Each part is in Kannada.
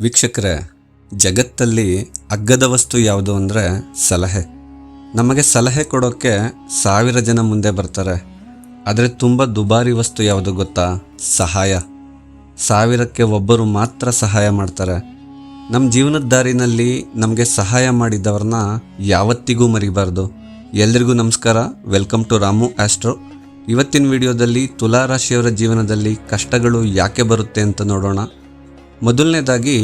ವೀಕ್ಷಕರೇ, ಜಗತ್ತಲ್ಲಿ ಅಗ್ಗದ ವಸ್ತು ಯಾವುದು ಅಂದರೆ ಸಲಹೆ. ನಮಗೆ ಸಲಹೆ ಕೊಡೋಕ್ಕೆ ಸಾವಿರ ಜನ ಮುಂದೆ ಬರ್ತಾರೆ. ಆದರೆ ತುಂಬ ದುಬಾರಿ ವಸ್ತು ಯಾವುದು ಗೊತ್ತಾ? ಸಹಾಯ. ಸಾವಿರಕ್ಕೆ ಒಬ್ಬರು ಮಾತ್ರ ಸಹಾಯ ಮಾಡ್ತಾರೆ. ನಮ್ಮ ಜೀವನದ ದಾರಿನಲ್ಲಿ ನಮಗೆ ಸಹಾಯ ಮಾಡಿದವ್ರನ್ನ ಯಾವತ್ತಿಗೂ ಮರಿಬಾರ್ದು. ಎಲ್ರಿಗೂ ನಮಸ್ಕಾರ. Welcome to Ramu Astro. ಇವತ್ತಿನ ವಿಡಿಯೋದಲ್ಲಿ ತುಲಾ ರಾಶಿಯವರ ಜೀವನದಲ್ಲಿ ಕಷ್ಟಗಳು ಯಾಕೆ ಬರುತ್ತೆ ಅಂತ ನೋಡೋಣ. ಮೊದಲನೇದಾಗಿ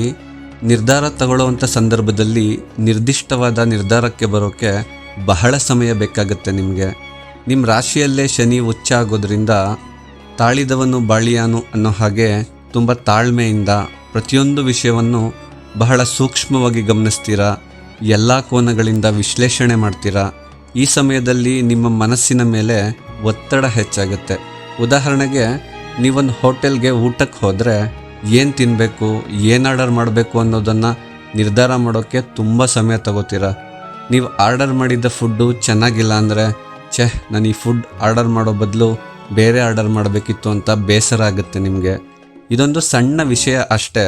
ನಿರ್ಧಾರ ತಗೊಳ್ಳುವಂಥ ಸಂದರ್ಭದಲ್ಲಿ ನಿರ್ದಿಷ್ಟವಾದ ನಿರ್ಧಾರಕ್ಕೆ ಬರೋಕ್ಕೆ ಬಹಳ ಸಮಯ ಬೇಕಾಗುತ್ತೆ ನಿಮಗೆ. ನಿಮ್ಮ ರಾಶಿಯಲ್ಲೇ ಶನಿ ಉಚ್ಚ ಆಗೋದ್ರಿಂದ ತಾಳಿದವನು ಬಾಳಿಯಾನು ಅನ್ನೋ ಹಾಗೆ ತುಂಬ ತಾಳ್ಮೆಯಿಂದ ಪ್ರತಿಯೊಂದು ವಿಷಯವನ್ನು ಬಹಳ ಸೂಕ್ಷ್ಮವಾಗಿ ಗಮನಿಸ್ತೀರಾ, ಎಲ್ಲ ಕೋನಗಳಿಂದ ವಿಶ್ಲೇಷಣೆ ಮಾಡ್ತೀರಾ, ಈ ಸಮಯದಲ್ಲಿ ನಿಮ್ಮ ಮನಸ್ಸಿನ ಮೇಲೆ ಒತ್ತಡ ಹೆಚ್ಚಾಗುತ್ತೆ. ಉದಾಹರಣೆಗೆ, ನೀವೊಂದು ಹೋಟೆಲ್ಗೆ ಊಟಕ್ಕೆ ಹೋದರೆ ಏನು ತಿನ್ನಬೇಕು ಏನು ಆರ್ಡರ್ ಮಾಡಬೇಕು ಅನ್ನೋದನ್ನು ನಿರ್ಧಾರ ಮಾಡೋಕ್ಕೆ ತುಂಬ ಸಮಯ ತಗೋತೀರ. ನೀವು ಆರ್ಡರ್ ಮಾಡಿದ್ದ ಫುಡ್ಡು ಚೆನ್ನಾಗಿಲ್ಲ ಅಂದರೆ, ಛೆ, ನಾನು ಈ ಫುಡ್ ಆರ್ಡರ್ ಮಾಡೋ ಬದಲು ಬೇರೆ ಆರ್ಡರ್ ಮಾಡಬೇಕಿತ್ತು ಅಂತ ಬೇಸರ ಆಗುತ್ತೆ ನಿಮಗೆ. ಇದೊಂದು ಸಣ್ಣ ವಿಷಯ ಅಷ್ಟೇ,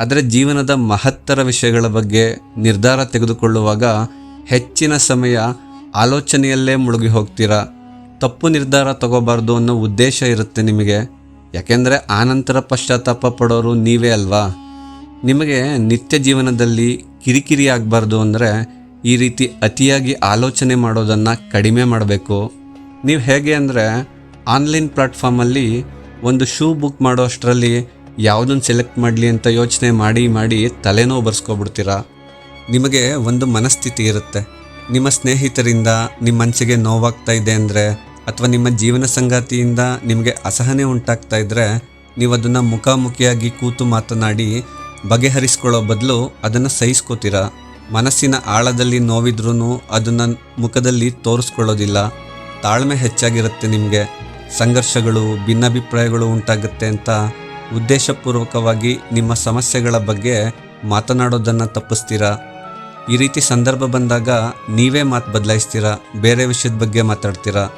ಆದರೆ ಜೀವನದ ಮಹತ್ತರ ವಿಷಯಗಳ ಬಗ್ಗೆ ನಿರ್ಧಾರ ತೆಗೆದುಕೊಳ್ಳುವಾಗ ಹೆಚ್ಚಿನ ಸಮಯ ಆಲೋಚನೆಯಲ್ಲೇ ಮುಳುಗಿ ಹೋಗ್ತೀರಾ. ತಪ್ಪು ನಿರ್ಧಾರ ತಗೋಬಾರ್ದು ಅನ್ನೋ ಉದ್ದೇಶ ಇರುತ್ತೆ ನಿಮಗೆ. ಯಾಕೆಂದರೆ ಆನಂತರ ಪಶ್ಚಾತ್ತಾಪ ಪಡೋರು ನೀವೇ ಅಲ್ವಾ? ನಿಮಗೆ ನಿತ್ಯ ಜೀವನದಲ್ಲಿ ಕಿರಿಕಿರಿ ಆಗಬಾರ್ದು ಅಂದರೆ ಈ ರೀತಿ ಅತಿಯಾಗಿ ಆಲೋಚನೆ ಮಾಡೋದನ್ನು ಕಡಿಮೆ ಮಾಡಬೇಕು. ನೀವು ಹೇಗೆ ಅಂದರೆ ಆನ್ಲೈನ್ ಪ್ಲಾಟ್ಫಾರ್ಮಲ್ಲಿ ಒಂದು ಶೂ ಬುಕ್ ಮಾಡೋ ಅಷ್ಟರಲ್ಲಿ ಯಾವುದನ್ನು ಸೆಲೆಕ್ಟ್ ಮಾಡಲಿ ಅಂತ ಯೋಚನೆ ಮಾಡಿ ಮಾಡಿ ತಲೆನೋವು ಬರ್ಸ್ಕೊಬಿಡ್ತೀರಾ? ನಿಮಗೆ ಒಂದು ಮನಸ್ಥಿತಿ ಇರುತ್ತೆ. ನಿಮ್ಮ ಸ್ನೇಹಿತರಿಂದ, ನಿಮ್ಮ ಮನಸ್ಸಿಗೆ ನೋವಾಗ್ತಾ ಇದೆ ಅಂದರೆ ಅಥವಾ ನಿಮ್ಮ ಜೀವನ ಸಂಗಾತಿಯಿಂದ ನಿಮಗೆ ಅಸಹನೆ ಉಂಟಾಗ್ತಾ ಇದ್ದರೆ ನೀವು ಅದನ್ನು ಮುಖಾಮುಖಿಯಾಗಿ ಕೂತು ಮಾತನಾಡಿ ಬಗೆಹರಿಸ್ಕೊಳ್ಳೋ ಬದಲು ಅದನ್ನು ಸಹಿಸ್ಕೋತೀರಾ? ಮನಸ್ಸಿನ ಆಳದಲ್ಲಿ ನೋವಿದ್ರೂ ಅದನ್ನು ಮುಖದಲ್ಲಿ ತೋರಿಸ್ಕೊಳ್ಳೋದಿಲ್ಲ. ತಾಳ್ಮೆ ಹೆಚ್ಚಾಗಿರುತ್ತೆ ನಿಮಗೆ. ಸಂಘರ್ಷಗಳು, ಭಿನ್ನಾಭಿಪ್ರಾಯಗಳು ಉಂಟಾಗುತ್ತೆ ಅಂತ ಉದ್ದೇಶಪೂರ್ವಕವಾಗಿ ನಿಮ್ಮ ಸಮಸ್ಯೆಗಳ ಬಗ್ಗೆ ಮಾತನಾಡೋದನ್ನು ತಪ್ಪಿಸ್ತೀರಾ? ಈ ರೀತಿ ಸಂದರ್ಭ ಬಂದಾಗ ನೀವೇ ಮಾತು ಬದಲಾಯಿಸ್ತೀರಾ? ಬೇರೆ ವಿಷಯದ ಬಗ್ಗೆ ಮಾತಾಡ್ತೀರಾ?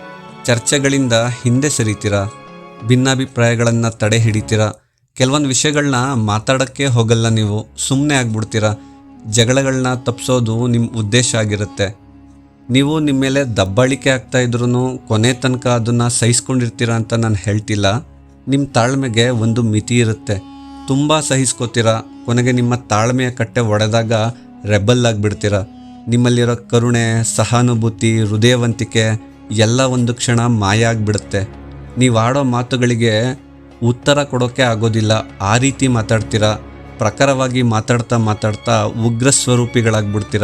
ಚರ್ಚೆಗಳಿಂದ ಹಿಂದೆ ಸರಿತೀರಾ, ಭಿನ್ನಾಭಿಪ್ರಾಯಗಳನ್ನು ತಡೆ ಹಿಡಿತೀರಾ, ಕೆಲವೊಂದು ವಿಷಯಗಳನ್ನ ಮಾತಾಡೋಕ್ಕೆ ಹೋಗಲ್ಲ ನೀವು ಸುಮ್ಮನೆ ಆಗ್ಬಿಡ್ತೀರಾ ಜಗಳಗಳನ್ನ ತಪ್ಪಿಸೋದು ನಿಮ್ಮ ಉದ್ದೇಶ ಆಗಿರುತ್ತೆ. ನೀವು ನಿಮ್ಮ ಮೇಲೆ ದಬ್ಬಾಳಿಕೆ ಆಗ್ತಾ ಇದ್ರೂ ಕೊನೆ ತನಕ ಅದನ್ನು ಸಹಿಸ್ಕೊಂಡಿರ್ತೀರಾ ಅಂತ ನಾನು ಹೇಳ್ತಿಲ್ಲ. ನಿಮ್ಮ ತಾಳ್ಮೆಗೆ ಒಂದು ಮಿತಿ ಇರುತ್ತೆ. ತುಂಬ ಸಹಿಸ್ಕೋತೀರಾ, ಕೊನೆಗೆ ನಿಮ್ಮ ತಾಳ್ಮೆಯ ಕಟ್ಟೆ ಒಡೆದಾಗ ರೆಬಲ್ ಆಗಿಬಿಡ್ತೀರಾ. ನಿಮ್ಮಲ್ಲಿರೋ ಕರುಣೆ, ಸಹಾನುಭೂತಿ, ಹೃದಯವಂತಿಕೆ ಎಲ್ಲ ಒಂದು ಕ್ಷಣ ಮಾಯ ಆಗಿಬಿಡುತ್ತೆ ನೀವು ಆಡೋ ಮಾತುಗಳಿಗೆ ಉತ್ತರ ಕೊಡೋಕ್ಕೆ ಆಗೋದಿಲ್ಲ. ಆ ರೀತಿ ಮಾತಾಡ್ತೀರಾ? ಪ್ರಖರವಾಗಿ ಮಾತಾಡ್ತಾ ಮಾತಾಡ್ತಾ ಉಗ್ರ ಸ್ವರೂಪಿಗಳಾಗ್ಬಿಡ್ತೀರ?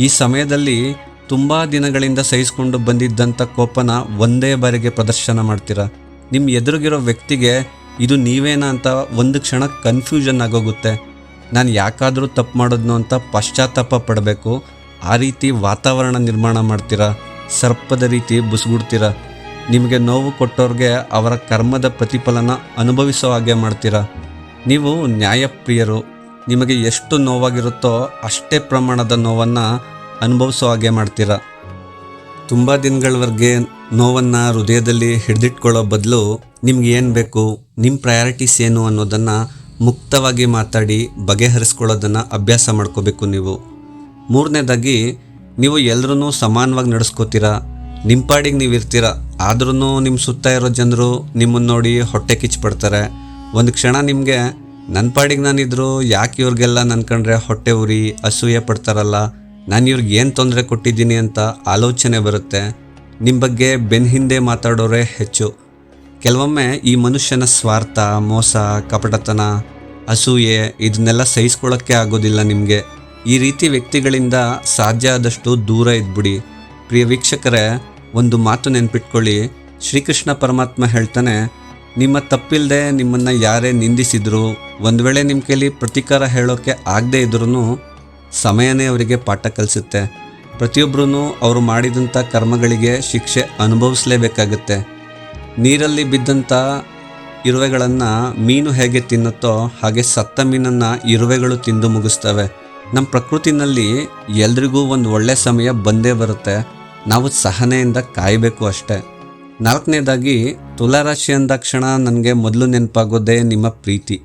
ಈ ಸಮಯದಲ್ಲಿ ತುಂಬ ದಿನಗಳಿಂದ ಸಹಿಸ್ಕೊಂಡು ಬಂದಿದ್ದಂಥ ಕೋಪನ ಒಂದೇ ಬಾರಿಗೆ ಪ್ರದರ್ಶನ ಮಾಡ್ತೀರಾ? ನಿಮ್ಮ ಎದುರಿಗಿರೋ ವ್ಯಕ್ತಿಗೆ ಇದು ನೀವೇನಾ ಅಂತ ಒಂದು ಕ್ಷಣ ಕನ್ಫ್ಯೂಷನ್ ಆಗೋಗುತ್ತೆ. ನಾನು ಯಾಕಾದರೂ ತಪ್ಪು ಮಾಡೋದ್ನು ಅಂತ ಪಶ್ಚಾತ್ತಾಪ ಪಡಬೇಕು. ಆ ರೀತಿ ವಾತಾವರಣ ನಿರ್ಮಾಣ ಮಾಡ್ತೀರಾ? ಸರ್ಪದ ರೀತಿ ಬುಸ್ಗುಡ್ತೀರ? ನಿಮಗೆ ನೋವು ಕೊಟ್ಟವ್ರಿಗೆ ಅವರ ಕರ್ಮದ ಪ್ರತಿಫಲನ ಅನುಭವಿಸೋ ಹಾಗೆ ಮಾಡ್ತೀರಾ? ನೀವು ನ್ಯಾಯಪ್ರಿಯರು. ನಿಮಗೆ ಎಷ್ಟು ನೋವಾಗಿರುತ್ತೋ ಅಷ್ಟೇ ಪ್ರಮಾಣದ ನೋವನ್ನು ಅನುಭವಿಸೋ ಹಾಗೆ ಮಾಡ್ತೀರ? ತುಂಬ ದಿನಗಳವರೆಗೆ ನೋವನ್ನು ಹೃದಯದಲ್ಲಿ ಹಿಡಿದಿಟ್ಕೊಳ್ಳೋ ಬದಲು ನಿಮ್ಗೆ ಏನು ಬೇಕು ನಿಮ್ಮ ಪ್ರಯಾರಿಟೀಸ್ ಏನು ಅನ್ನೋದನ್ನು ಮುಕ್ತವಾಗಿ ಮಾತಾಡಿ ಬಗೆಹರಿಸ್ಕೊಳ್ಳೋದನ್ನು ಅಭ್ಯಾಸ ಮಾಡ್ಕೋಬೇಕು ನೀವು. ಮೂರನೇದಾಗಿ ನೀವು ಎಲ್ಲರೂ ಸಮಾನವಾಗಿ ನಡೆಸ್ಕೋತೀರಾ? ನಿಮ್ಮ ಪಾಡಿಗೆ ನೀವು ಇರ್ತೀರಾ? ಆದ್ರೂ ನಿಮ್ಮ ಸುತ್ತ ಇರೋ ಜನರು ನಿಮ್ಮನ್ನು ನೋಡಿ ಹೊಟ್ಟೆ ಕಿಚ್ಪಡ್ತಾರೆ ಒಂದು ಕ್ಷಣ ನಿಮಗೆ ನನ್ನ ಪಾಡಿಗೆ ನಾನಿದ್ರು, ಯಾಕೆ ಇವ್ರಿಗೆಲ್ಲ ನನ್ಕಂಡ್ರೆ ಹೊಟ್ಟೆ ಉರಿ, ಅಸೂಯೆ ಪಡ್ತಾರಲ್ಲ? ನಾನು ಇವ್ರಿಗೆ ಏನು ತೊಂದರೆ ಕೊಟ್ಟಿದ್ದೀನಿ ಅಂತ ಆಲೋಚನೆ ಬರುತ್ತೆ. ನಿಮ್ಮ ಬಗ್ಗೆ ಬೆನ್ ಹಿಂದೆ ಮಾತಾಡೋರೇ ಹೆಚ್ಚು. ಕೆಲವೊಮ್ಮೆ ಈ ಮನುಷ್ಯನ ಸ್ವಾರ್ಥ, ಮೋಸ, ಕಪಟತನ, ಅಸೂಯೆ ಇದನ್ನೆಲ್ಲ ಸಹಿಸ್ಕೊಳ್ಳೋಕ್ಕೆ ಆಗೋದಿಲ್ಲ ನಿಮಗೆ. ಈ ರೀತಿ ವ್ಯಕ್ತಿಗಳಿಂದ ಸಾಧ್ಯ ಆದಷ್ಟು ದೂರ ಇದ್ಬಿಡಿ. ಪ್ರಿಯ ವೀಕ್ಷಕರೇ, ಒಂದು ಮಾತು ನೆನ್ಪಿಟ್ಕೊಳ್ಳಿ. ಶ್ರೀಕೃಷ್ಣ ಪರಮಾತ್ಮ ಹೇಳ್ತಾನೆ, ನಿಮ್ಮ ತಪ್ಪಿಲ್ಲದೆ ನಿಮ್ಮನ್ನು ಯಾರೇ ನಿಂದಿಸಿದ್ರು, ಒಂದು ವೇಳೆ ನಿಮ್ಮ ಕೈಲಿ ಪ್ರತೀಕಾರ ಹೇಳೋಕ್ಕೆ ಆಗದೇ ಇದ್ರೂ ಸಮಯನೇ ಅವರಿಗೆ ಪಾಠ ಕಲಿಸುತ್ತೆ. ಪ್ರತಿಯೊಬ್ಬರೂ ಅವರು ಮಾಡಿದಂಥ ಕರ್ಮಗಳಿಗೆ ಶಿಕ್ಷೆ ಅನುಭವಿಸಲೇಬೇಕಾಗುತ್ತೆ. ನೀರಲ್ಲಿ ಬಿದ್ದಂಥ ಇರುವೆಗಳನ್ನು ಮೀನು ಹೇಗೆ ತಿನ್ನುತ್ತೋ ಹಾಗೆ ಸತ್ತ ಮೀನನ್ನು ಇರುವೆಗಳು ತಿಂದು ಮುಗಿಸ್ತವೆ. ನಮ್ಮ ಪ್ರಕೃತಿನಲ್ಲಿ ಎಲ್ರಿಗೂ ಒಂದು ಒಳ್ಳೆ ಸಮಯ ಬಂದೇ ಬರುತ್ತೆ. ನಾವು ಸಹನೆಯಿಂದ ಕಾಯಬೇಕು ಅಷ್ಟೇ. ನಾಲ್ಕನೇದಾಗಿ ತುಲಾರಾಶಿ ಅಂದಾಕ್ಷಣ ನನಗೆ ಮೊದಲು ನೆನಪಾಗೋದೇ ನಿಮ್ಮ ಪ್ರೀತಿ.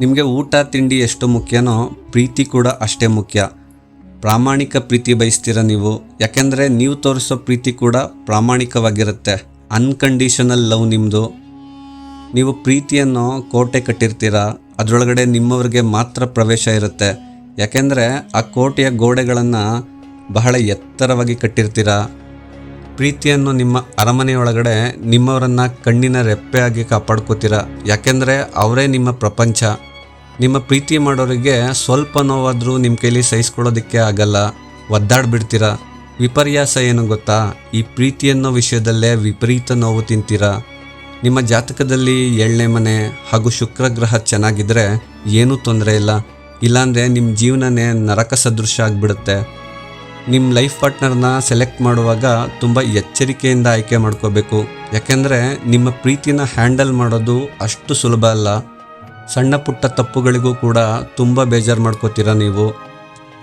ನಿಮಗೆ ಊಟ, ತಿಂಡಿ ಎಷ್ಟು ಮುಖ್ಯನೋ ಪ್ರೀತಿ ಕೂಡ ಅಷ್ಟೇ ಮುಖ್ಯ. ಪ್ರಾಮಾಣಿಕ ಪ್ರೀತಿ ಬಯಸ್ತೀರ ನೀವು? ಯಾಕೆಂದರೆ ನೀವು ತೋರಿಸೋ ಪ್ರೀತಿ ಕೂಡ ಪ್ರಾಮಾಣಿಕವಾಗಿರುತ್ತೆ. ಅನ್ಕಂಡೀಷನಲ್ ಲವ್ ನಿಮ್ಮದು ನೀವು ಪ್ರೀತಿಯನ್ನು ಕೋಟೆ ಕಟ್ಟಿರ್ತೀರ? ಅದರೊಳಗಡೆ ನಿಮ್ಮವ್ರಿಗೆ ಮಾತ್ರ ಪ್ರವೇಶ ಇರುತ್ತೆ. ಯಾಕೆಂದರೆ ಆ ಕೋಟೆಯ ಗೋಡೆಗಳನ್ನು ಬಹಳ ಎತ್ತರವಾಗಿ ಕಟ್ಟಿರ್ತೀರ? ಪ್ರೀತಿಯನ್ನು ನಿಮ್ಮ ಅರಮನೆಯೊಳಗಡೆ ನಿಮ್ಮವರನ್ನು ಕಣ್ಣಿನ ರೆಪ್ಪೆಯಾಗಿ ಕಾಪಾಡ್ಕೋತೀರ? ಯಾಕೆಂದರೆ ಅವರೇ ನಿಮ್ಮ ಪ್ರಪಂಚ. ನಿಮ್ಮ ಪ್ರೀತಿ ಮಾಡೋರಿಗೆ ಸ್ವಲ್ಪ ನೋವಾದರೂ ನಿಮ್ಮ ಕೈಲಿ ಸಹಿಸ್ಕೊಳ್ಳೋದಕ್ಕೆ ಆಗಲ್ಲ. ಒದ್ದಾಡ್ಬಿಡ್ತೀರ? ವಿಪರ್ಯಾಸ ಏನು ಗೊತ್ತಾ? ಈ ಪ್ರೀತಿ ಅನ್ನೋ ವಿಷಯದಲ್ಲೇ ವಿಪರೀತ ನೋವು ತಿಂತೀರಾ? ನಿಮ್ಮ ಜಾತಕದಲ್ಲಿ ಎಳ್ಳೆ ಮನೆ ಹಾಗೂ ಶುಕ್ರಗ್ರಹ ಚೆನ್ನಾಗಿದ್ದರೆ ಏನೂ ತೊಂದರೆ ಇಲ್ಲ. ಇಲ್ಲಾಂದರೆ ನಿಮ್ಮ ಜೀವನನೇ ನರಕ ಸದೃಶ ಆಗಿಬಿಡುತ್ತೆ. ನಿಮ್ಮ ಲೈಫ್ ಪಾರ್ಟ್ನರ್ನ ಸೆಲೆಕ್ಟ್ ಮಾಡುವಾಗ ತುಂಬ ಎಚ್ಚರಿಕೆಯಿಂದ ಆಯ್ಕೆ ಮಾಡ್ಕೋಬೇಕು. ಯಾಕೆಂದರೆ ನಿಮ್ಮ ಪ್ರೀತಿನ ಹ್ಯಾಂಡಲ್ ಮಾಡೋದು ಅಷ್ಟು ಸುಲಭ ಅಲ್ಲ. ಸಣ್ಣ ಪುಟ್ಟ ತಪ್ಪುಗಳಿಗೂ ಕೂಡ ತುಂಬ ಬೇಜಾರು ಮಾಡ್ಕೋತೀರ ನೀವು?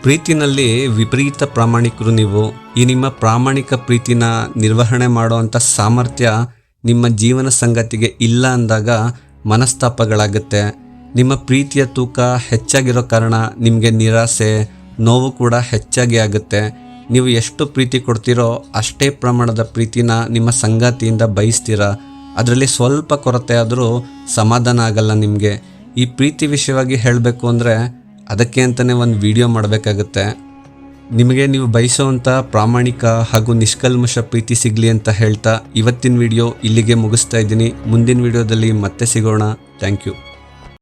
ಪ್ರೀತಿನಲ್ಲಿ ವಿಪರೀತ ಪ್ರಾಮಾಣಿಕರು ನೀವು. ಈ ನಿಮ್ಮ ಪ್ರಾಮಾಣಿಕ ಪ್ರೀತಿನ ನಿರ್ವಹಣೆ ಮಾಡುವಂಥ ಸಾಮರ್ಥ್ಯ ನಿಮ್ಮ ಜೀವನ ಸಂಗತಿಗೆ ಇಲ್ಲ ಅಂದಾಗ ಮನಸ್ತಾಪಗಳಾಗುತ್ತೆ. ನಿಮ್ಮ ಪ್ರೀತಿಯ ತೂಕ ಹೆಚ್ಚಾಗಿರೋ ಕಾರಣ ನಿಮಗೆ ನಿರಾಸೆ, ನೋವು ಕೂಡ ಹೆಚ್ಚಾಗಿ ಆಗುತ್ತೆ. ನೀವು ಎಷ್ಟು ಪ್ರೀತಿ ಕೊಡ್ತೀರೋ ಅಷ್ಟೇ ಪ್ರಮಾಣದ ಪ್ರೀತಿನ ನಿಮ್ಮ ಸಂಗಾತಿಯಿಂದ ಬಯಸ್ತೀರ? ಅದರಲ್ಲಿ ಸ್ವಲ್ಪ ಕೊರತೆ ಆದರೂ ಸಮಾಧಾನ ಆಗಲ್ಲ ನಿಮಗೆ. ಈ ಪ್ರೀತಿ ವಿಷಯವಾಗಿ ಹೇಳಬೇಕು ಅಂದರೆ ಅದಕ್ಕೆ ಅಂತಲೇ ಒಂದು ವಿಡಿಯೋ ಮಾಡಬೇಕಾಗುತ್ತೆ. ನಿಮಗೆ ನೀವು ಬಯಸುವಂಥ ಪ್ರಾಮಾಣಿಕ ಹಾಗೂ ನಿಷ್ಕಲ್ಮಶ ಪ್ರೀತಿ ಸಿಗಲಿ ಅಂತ ಹೇಳ್ತಾ ಇವತ್ತಿನ ವಿಡಿಯೋ ಇಲ್ಲಿಗೆ ಮುಗಿಸ್ತಾ ಇದ್ದೀನಿ. ಮುಂದಿನ ವಿಡಿಯೋದಲ್ಲಿ ಮತ್ತೆ ಸಿಗೋಣ. Thank you.